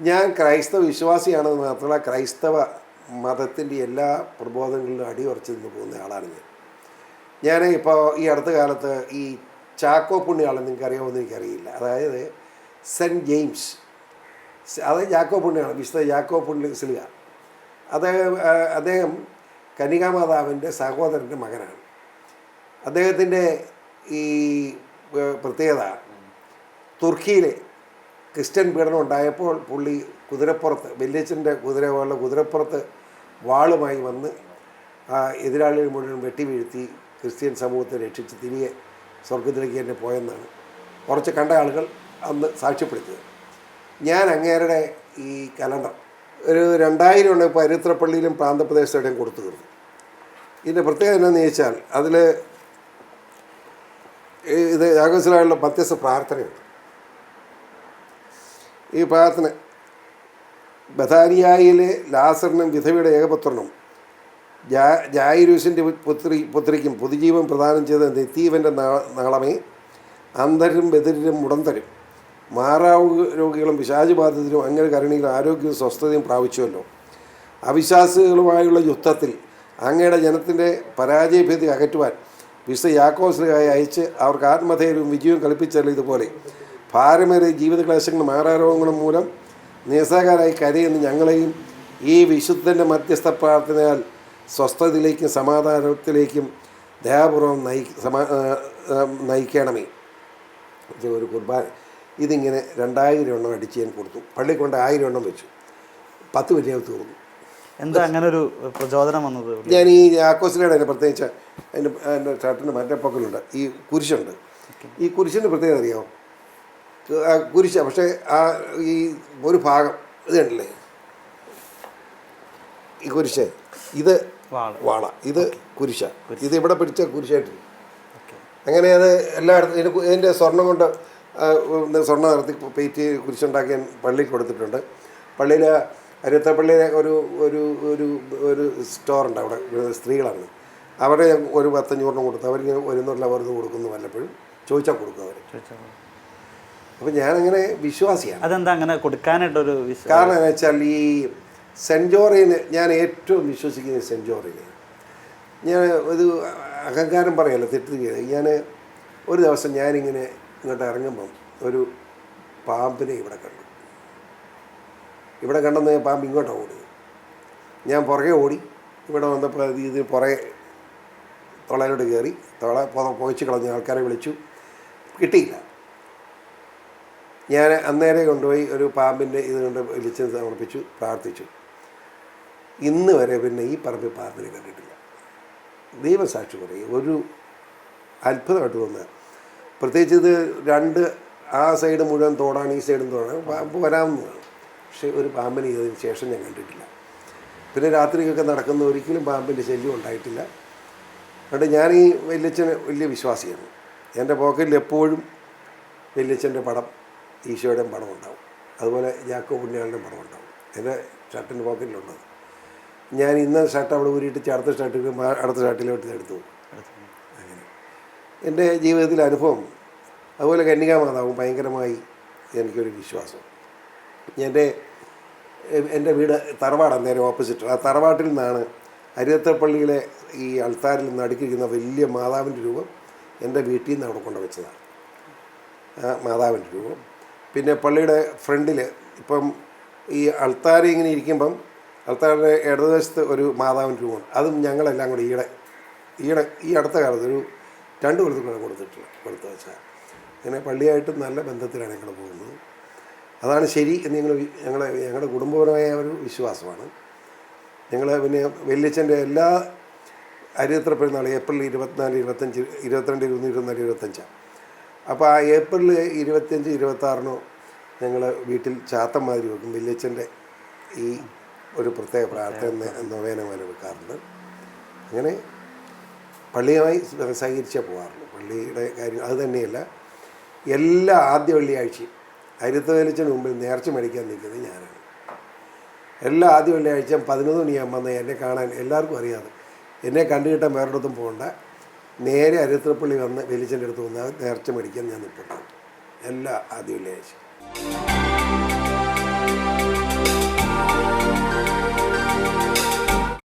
ഞാൻ ക്രൈസ്തവ വിശ്വാസിയാണെന്ന് മാത്രമല്ല ക്രൈസ്തവ മതത്തിന്റെ എല്ലാ പ്രബോധനങ്ങളിലും അടിയുറച്ച് നിന്ന് പോകുന്ന ആളാണ് ഞാൻ. ഞാൻ ഇപ്പോൾ ഈ അടുത്ത കാലത്ത് ഈ ചാക്കോ പുണ്യാളെ നിങ്ങൾക്ക് അറിയാമോ അറിയാമെന്ന് എനിക്കറിയില്ല. അതായത് സെന്റ് ജെയിംസ്. അത് ജാക്കോ പുണ്യാണ് വിശുദ്ധ ജാക്കോ പുണ്യ സിലുക അദ്ദേഹം അദ്ദേഹം കനികാമാതാവിന്റെ സഹോദരന്റെ മകനാണ്. അദ്ദേഹത്തിന്റെ ഈ പ്രത്യേകത തുർക്കിയിലെ ക്രിസ്ത്യൻ പീഡനം ഉണ്ടായപ്പോൾ പുള്ളി കുതിരപ്പുറത്ത് വല്യച്ഛന്റെ കുതിര പോലുള്ള കുതിരപ്പുറത്ത് വാളുമായി വന്ന് എതിരാളികൾ മുഴുവൻ വെട്ടി വീഴ്ത്തി ക്രിസ്ത്യൻ സമൂഹത്തെ രക്ഷിച്ച് തിരികെ സ്വർഗത്തിലേക്ക് തന്നെ പോയെന്നാണ്. കുറച്ച് കണ്ട ആളുകൾ അന്ന് സാക്ഷ്യപ്പെടുത്തിയത്. ഞാൻ അങ്ങേരുടെ ഈ കലണ്ടർ ഒരു രണ്ടായിരം ഉണ്ട് ഇപ്പോൾ അരുത്രപ്പള്ളിയിലും പ്രാന്തപ്രദേശത്തോടെയും കൊടുത്തു തീർന്നു ഇതിന്റെ പ്രത്യേകത എന്താണെന്ന് ചോദിച്ചാൽ അതിൽ ഇത് യാഗോസ്ലായുള്ള പ്രത്യസ്ഥ പ്രാർത്ഥനയുണ്ട്. ഈ പാകത്തിന് ബഥാനിയായിലെ ലാസറിനും വിധവയുടെ ഏകപുത്രനും ജാ ജായിരൂസിന്റെ പുത്രി പുത്രിക്കും പുതുജീവൻ പ്രദാനം ചെയ്ത നെത്തീവന്റെ നാളമേ അന്ധരും ബദിരും മുടന്തരും മാറാവ് രോഗികളും പിശാചുബാധിതരും അങ്ങനെ കരുണിയിലും ആരോഗ്യവും സ്വസ്ഥതയും പ്രാപിച്ചുവല്ലോ. അവിശ്വാസികളുമായുള്ള യുദ്ധത്തിൽ അങ്ങയുടെ ജനത്തിന്റെ പരാജയഭീതി അകറ്റുവാൻ വിശുദ്ധ യാക്കോസ്ലിയായി അയച്ച് അവർക്ക് ആത്മധൈര്യവും വിജയവും കളിപ്പിച്ചല്ലോ ഇതുപോലെ. ഭാരമേറിയ ജീവിത ക്ലേശങ്ങളും മാറാരോഗങ്ങളും മൂലം നിസ്സഹകാരായി കരയുന്ന ഞങ്ങളെയും ഈ വിശുദ്ധന്റെ മധ്യസ്ഥ പ്രാർത്ഥനയാൽ സ്വസ്ഥതയിലേക്കും സമാധാനത്തിലേക്കും ദയാപൂർവം നയി സമാ നയിക്കണമേ. ഒരു കുർബാന. ഇതിങ്ങനെ രണ്ടായിരം എണ്ണം അടിച്ച് ഞാൻ കൊടുത്തു. പള്ളി കൊണ്ട് ആയിരം എണ്ണം വെച്ചു. പത്ത് വലിയ തീർന്നു. എന്താ അങ്ങനെ ഒരു പ്രചോദനം വന്നത്? ഞാൻ ഈ ആക്കോസിലയുടെ അതിന് പ്രത്യേകിച്ച് അതിന്റെ അതിന്റെ ഷർട്ടിന്റെ മറ്റേ പക്കലുണ്ട്. ഈ കുരിശുണ്ട്. ഈ കുരിശിന്റെ പ്രത്യേകത അറിയാമോ കുരിശ പക്ഷേ ആ ഈ ഒരു ഭാഗം ഇത് കണ്ടില്ലേ? ഈ കുരിശ് ഇത് വാൾ. ഇത് കുരിശ. ഇത് ഇവിടെ പിടിച്ച കുരിശായിട്ട്. അങ്ങനെ അത് എല്ലായിടത്തും ഇതിന്റെ സ്വർണം കൊണ്ട് സ്വർണം നടത്തി പെയിറ്റ് കുരിശുണ്ടാക്കി പള്ളിയിൽ കൊടുത്തിട്ടുണ്ട്. പള്ളിയിൽ അരുത്തപ്പള്ളിയിലെ ഒരു ഒരു ഒരു ഒരു സ്റ്റോറുണ്ട് അവിടെ സ്ത്രീകളാണ്. അവിടെ ഒരു പത്തഞ്ഞൂറിനും കൊടുത്തു ഒരു ഒരുന്നുള്ള വെറുതെ കൊടുക്കുന്നു വല്ലപ്പോഴും. ചോദിച്ചാൽ കൊടുക്കും അവർ അപ്പം ഞാനങ്ങനെ വിശ്വാസിയാണ്. അതെന്താ അങ്ങനെ കൊടുക്കാനായിട്ടൊരു കാരണം എന്ന് വെച്ചാൽ ഈ ജോറിന് ഞാൻ ഏറ്റവും വിശ്വസിക്കുന്നത് ജോറിനെ. ഞാൻ ഒരു അഹങ്കാരം പറയല്ല തെറ്റുകയാണ് ഞാൻ ഒരു ദിവസം ഞാനിങ്ങനെ ഇങ്ങോട്ട് ഇറങ്ങുമ്പം ഒരു പാമ്പിനെ ഇവിടെ കണ്ടു. ഇവിടെ കണ്ടെന്ന് പാമ്പ് ഇങ്ങോട്ടാണ് ഓടിയത് ഞാൻ പുറകെ ഓടി ഇവിടെ വന്നപ്പോൾ ഇത് പുറകെ തൊളയിലോട്ട് കയറി തൊള പൊ- പുകച്ച് കളഞ്ഞ ആൾക്കാരെ വിളിച്ചു. കിട്ടിയില്ല. ഞാൻ അന്നേരെ കൊണ്ടുപോയി ഒരു പാമ്പിന്റെ ഇത് കൊണ്ട് വിളിച്ചു സമർപ്പിച്ചു പ്രാർത്ഥിച്ചു. ഇന്ന് വരെ പിന്നെ ഈ പറമ്പിൽ പാമ്പിനെ കണ്ടിട്ടില്ല. ദൈവസാക്ഷി പറയും ഒരു അത്ഭുതമായിട്ട് തോന്നുക പ്രത്യേകിച്ച് ഇത് രണ്ട് ആ സൈഡ് മുഴുവൻ തോടാണ് ഈ സൈഡും തോടാണ് പാമ്പ് വരാവുന്നതാണ്. പക്ഷേ ഒരു പാമ്പിനെ ഇതിന് ശേഷം ഞാൻ കണ്ടിട്ടില്ല. പിന്നെ രാത്രിയൊക്കെ നടക്കുന്ന ഒരിക്കലും പാമ്പിന്റെ ശല്യം ഉണ്ടായിട്ടില്ല. അതുകൊണ്ട് ഞാൻ ഈ വല്യച്ഛന് വലിയ വിശ്വാസിയാണ്. എന്റെ പോക്കറ്റിൽ എപ്പോഴും വല്യച്ഛന്റെ പടം ഈശോയുടെ പടമുണ്ടാവും അതുപോലെ ജാക്കോ പുണ്യാളുടെ പടമുണ്ടാവും എന്റെ ഷർട്ടിന്റെ പോക്കറ്റിലുള്ളത് ഞാൻ ഇന്ന ഷർട്ട് അവിടെ ഊരിയിട്ട് അടുത്ത ഷർട്ട് ഇടുമ്പോൾ അടുത്ത ഷർട്ടിലോട്ട് എടുത്തു. അങ്ങനെ. എന്റെ ജീവിതത്തിലെ അനുഭവം അതുപോലെ കന്യകാമാതാവും ഭയങ്കരമായി എനിക്കൊരു വിശ്വാസം. എന്റെ എന്റെ വീട് തറവാടാണ് നേരെ ഓപ്പോസിറ്റ്. ആ തറവാട്ടിൽ നിന്നാണ് അരിയത്തപ്പള്ളിയിലെ ഈ അൾത്താരിൽ നിന്ന് അടുക്കിയിരിക്കുന്ന വലിയ മാതാവിന്റെ രൂപം എന്റെ വീട്ടിൽ നിന്ന് അവിടെ കൊണ്ടുവച്ചതാണ്. ആ മാതാവിന്റെ രൂപം. പിന്നെ പള്ളിയുടെ ഫ്രണ്ടിൽ ഇപ്പം ഈ അൾത്താരി ഇങ്ങനെ ഇരിക്കുമ്പം അൾത്താരുടെ ഇടതുവശത്ത് ഒരു മാതാവിന്റെ രൂപമുണ്ട് അതും ഞങ്ങളെല്ലാം കൂടി ഈയിടെ ഈയിടെ ഈ അടുത്ത കാലത്ത് ഒരു രണ്ട് കൊടുത്ത് കൂടെ കൊടുത്തിട്ടില്ല കൊടുത്തു വെച്ചാൽ. അങ്ങനെ പള്ളിയായിട്ട് നല്ല ബന്ധത്തിലാണ് ഞങ്ങൾ പോകുന്നത്. അതാണ് ശരി എന്ന് ഞങ്ങൾ ഞങ്ങളെ ഞങ്ങളുടെ കുടുംബപരമായ ഒരു വിശ്വാസമാണ്. ഞങ്ങൾ പിന്നെ വല്യച്ഛന്റെ എല്ലാ അരിയത്ര പെരുന്നാൾ ഏപ്രിൽ ഇരുപത്തിനാല് ഇരുപത്തഞ്ച് ഇരുപത്തിരണ്ട് ഇരുപത്തി ഇരുപത്തിനാല് ഇരുപത്തഞ്ചാണ് അപ്പോൾ ആ ഏപ്രിൽ ഇരുപത്തിയഞ്ച് ഇരുപത്താറിനോ ഞങ്ങൾ വീട്ടിൽ ചാത്തം മാതിരി വെക്കും വല്യച്ഛന്റെ ഈ ഒരു പ്രത്യേക പ്രാർത്ഥന നൊവേന പോലെ വെക്കാറുണ്ട്. അങ്ങനെ പള്ളിയുമായി സഹകരിച്ചേ പോകാറുള്ളൂ പള്ളിയുടെ കാര്യം അത് തന്നെയല്ല എല്ലാ ആദ്യ വെള്ളിയാഴ്ചയും അരുത്ത വലിച്ചതിന് മുമ്പിൽ നേർച്ച മേടിക്കാൻ നിൽക്കുന്നത് ഞാനാണ്. എല്ലാ ആദ്യ വെള്ളിയാഴ്ചയും പതിനൊന്ന് മണിയാകുമ്പോൾ എന്നെ കാണാൻ എല്ലാവർക്കും അറിയാതെ എന്നെ കണ്ടുകിട്ടാൻ വേറൊരിടത്തും പോകണ്ട. നേരെ അരുത്രപ്പള്ളി വന്ന് വെലിച്ചന്റെ അടുത്ത് വന്ന് നേർച്ച മേടിക്കാൻ ഞാൻ നിൽപ്പുണ്ടാവും. എല്ലാ ആദ്യം വെള്ളിയാഴ്ച